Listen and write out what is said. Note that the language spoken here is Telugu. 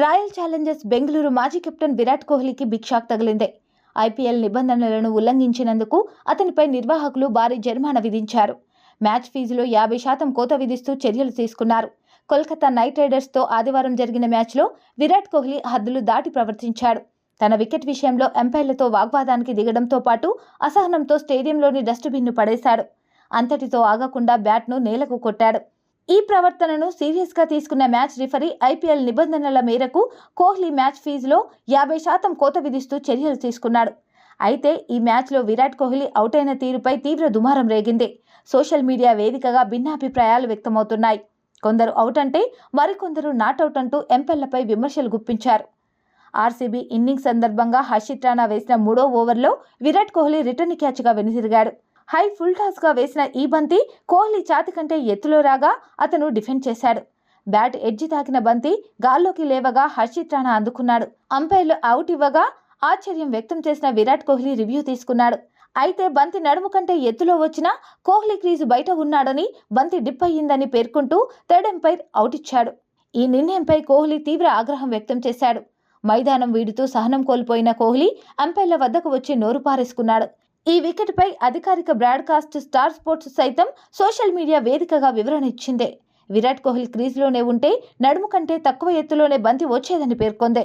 రాయల్ ఛాలెంజర్స్ బెంగళూరు మాజీ కెప్టెన్ విరాట్ కోహ్లీకి బిక్షాక్ తగిలింది. ఐపీఎల్ నిబంధనలను ఉల్లంఘించినందుకు అతనిపై నిర్వాహకులు భారీ జరిమానా విధించారు. మ్యాచ్ ఫీజులో యాభై శాతం కోత విధిస్తూ చర్యలు తీసుకున్నారు. కోల్కతా నైట్ రైడర్స్తో ఆదివారం జరిగిన మ్యాచ్లో విరాట్ కోహ్లీ హద్దులు దాటి ప్రవర్తించాడు. తన వికెట్ విషయంలో ఎంపైర్లతో వాగ్వాదానికి దిగడంతో పాటు అసహనంతో స్టేడియంలోని డస్ట్బిన్ను పడేశాడు. అంతటితో ఆగకుండా బ్యాట్ను నేలకు కొట్టాడు. ఈ ప్రవర్తనను సీరియస్గా తీసుకున్న మ్యాచ్ రిఫరీ ఐపీఎల్ నిబంధనల మేరకు కోహ్లీ మ్యాచ్ ఫీజులో యాభై శాతం కోత విధిస్తూ చర్యలు తీసుకున్నాడు. అయితే ఈ మ్యాచ్లో విరాట్ కోహ్లీ అవుట్ అయిన తీరుపై తీవ్ర దుమారం రేగింది. సోషల్ మీడియా వేదికగా భిన్నాభిప్రాయాలు వ్యక్తమవుతున్నాయి. కొందరు అవుట్ అంటే మరికొందరు నాట్అవుట్ అంటూ ఎంపెల్లపై విమర్శలు గుప్పించారు. ఆర్సీబీ ఇన్నింగ్స్ సందర్భంగా హర్షిత్ రాణా వేసిన మూడో ఓవర్లో విరాట్ కోహ్లీ రిటర్న్ క్యాచ్గా వెనుతిరిగాడు హై ఫుల్ టాస్గా వేసిన ఈ బంతి కోహ్లీ ఛాతి కంటే ఎత్తులో రాగా అతను డిఫెండ్ చేశాడు. బ్యాట్ ఎడ్జి తాకిన బంతి గాల్లోకి లేవగా హర్షిత్ రాణా అందుకున్నాడు. అంపైర్లు అవుట్ ఇవ్వగా ఆశ్చర్యం వ్యక్తం చేసిన విరాట్ కోహ్లీ రివ్యూ తీసుకున్నాడు. అయితే బంతి నడుము కంటే ఎత్తులో వచ్చినా కోహ్లీ క్రీజు బయట ఉన్నాడని బంతి డిప్ అయ్యిందని పేర్కొంటూ థర్డ్ ఎంపైర్ అవుట్ ఇచ్చాడు. ఈ నిర్ణయంపై కోహ్లీ తీవ్ర ఆగ్రహం వ్యక్తం చేశాడు. మైదానం వీడుతూ సహనం కోల్పోయిన కోహ్లీ అంపైర్ల వద్దకు వచ్చి నోరు పారేసుకున్నాడు. ఈ వికెట్పై అధికారిక బ్రాడ్కాస్ట్ స్టార్ స్పోర్ట్స్ సైతం సోషల్ మీడియా వేదికగా వివరణ ఇచ్చింది. విరాట్ కోహ్లీ క్రీజ్లోనే ఉంటే నడుము కంటే తక్కువ ఎత్తులోనే బంతి వచ్చేదని పేర్కొంది.